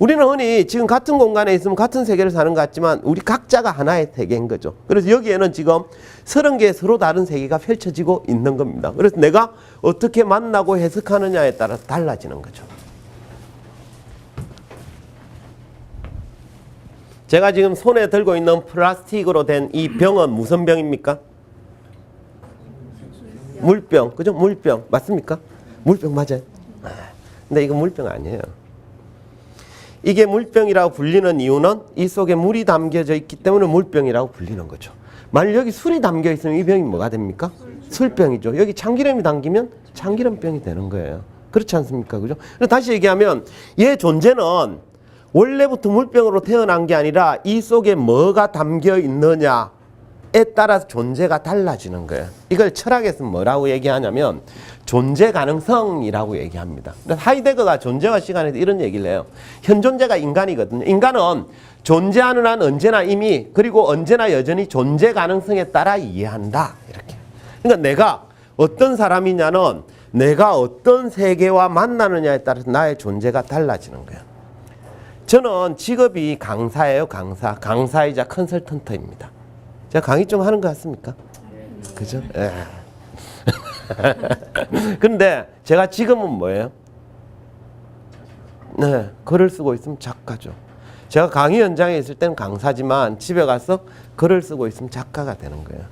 우리는 흔히 지금 같은 공간에 있으면 같은 세계를 사는 것 같지만 우리 각자가 하나의 세계인 거죠. 그래서 여기에는 지금 서른 개의 서로 다른 세계가 펼쳐지고 있는 겁니다. 그래서 내가 어떻게 만나고 해석하느냐에 따라서 달라지는 거죠. 제가 지금 손에 들고 있는 플라스틱으로 된 이 병은 무슨 병입니까? 물병, 그죠? 물병 맞습니까? 물병 맞아요. 아, 근데 이거 물병 아니에요. 이게 물병이라고 불리는 이유는 이 속에 물이 담겨져 있기 때문에 물병이라고 불리는 거죠. 만약 여기 술이 담겨 있으면 이 병이 뭐가 됩니까? 술병이죠. 여기 참기름이 담기면 참기름병이 되는 거예요. 그렇지 않습니까? 그죠? 다시 얘기하면 얘 존재는 원래부터 물병으로 태어난 게 아니라 이 속에 뭐가 담겨 있느냐에 따라서 존재가 달라지는 거예요. 이걸 철학에서 뭐라고 얘기하냐면 존재 가능성이라고 얘기합니다. 하이데거가 존재와 시간에서 이런 얘기를 해요. 현 존재가 인간이거든요. 인간은 존재하는 한 언제나 이미 그리고 언제나 여전히 존재 가능성에 따라 이해한다. 이렇게. 그러니까 내가 어떤 사람이냐는 내가 어떤 세계와 만나느냐에 따라서 나의 존재가 달라지는 거예요. 저는 직업이 강사예요, 강사. 강사이자 컨설턴트입니다. 제가 강의 좀 하는 것 같습니까? 그죠? 예. 근데 제가 지금은 뭐예요? 네, 글을 쓰고 있으면 작가죠. 제가 강의 현장에 있을 때는 강사지만 집에 가서 글을 쓰고 있으면 작가가 되는 거예요.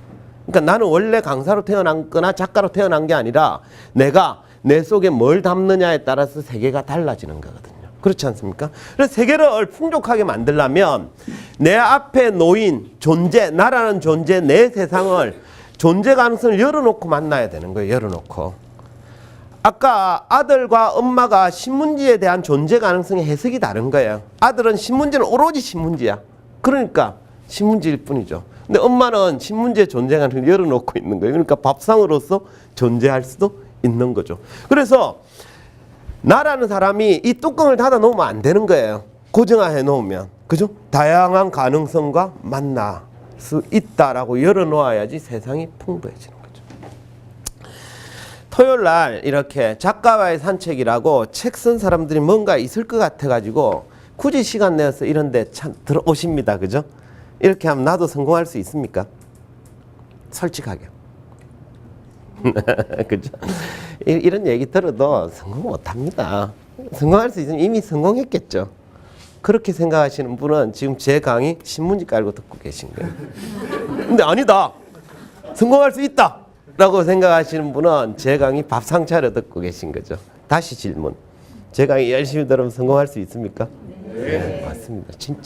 그러니까 나는 원래 강사로 태어났거나 작가로 태어난 게 아니라 내가 내 속에 뭘 담느냐에 따라서 세계가 달라지는 거거든요. 그렇지 않습니까? 그래서 세계를 풍족하게 만들려면 내 앞에 놓인 존재, 나라는 존재, 내 세상을 존재 가능성을 열어놓고 만나야 되는 거예요. 열어놓고. 아까 아들과 엄마가 신문지에 대한 존재 가능성의 해석이 다른 거예요. 아들은 신문지는 오로지 신문지야. 그러니까 신문지일 뿐이죠. 근데 엄마는 신문지의 존재 가능성을 열어놓고 있는 거예요. 그러니까 밥상으로서 존재할 수도 있는 거죠. 그래서 나라는 사람이 이 뚜껑을 닫아 놓으면 안 되는 거예요. 고정화해 놓으면. 그죠? 다양한 가능성과 만날 수 있다라고 열어 놓아야지 세상이 풍부해지는 거죠. 토요일 날 이렇게 작가와의 산책이라고 책 쓴 사람들이 뭔가 있을 것 같아 가지고 굳이 시간 내서 이런 데 참 들어오십니다. 그죠? 이렇게 하면 나도 성공할 수 있습니까? 솔직하게. 그죠? 이- 이런 얘기 들어도 성공 못 합니다. 성공할 수 있으면 이미 성공했겠죠. 그렇게 생각하시는 분은 지금 제 강의 신문지 깔고 듣고 계신 거예요. 근데 아니다. 성공할 수 있다. 라고 생각하시는 분은 제 강의 밥상 차려 듣고 계신 거죠. 다시 질문. 제 강의 열심히 들으면 성공할 수 있습니까? 네. 맞습니다. 진짜.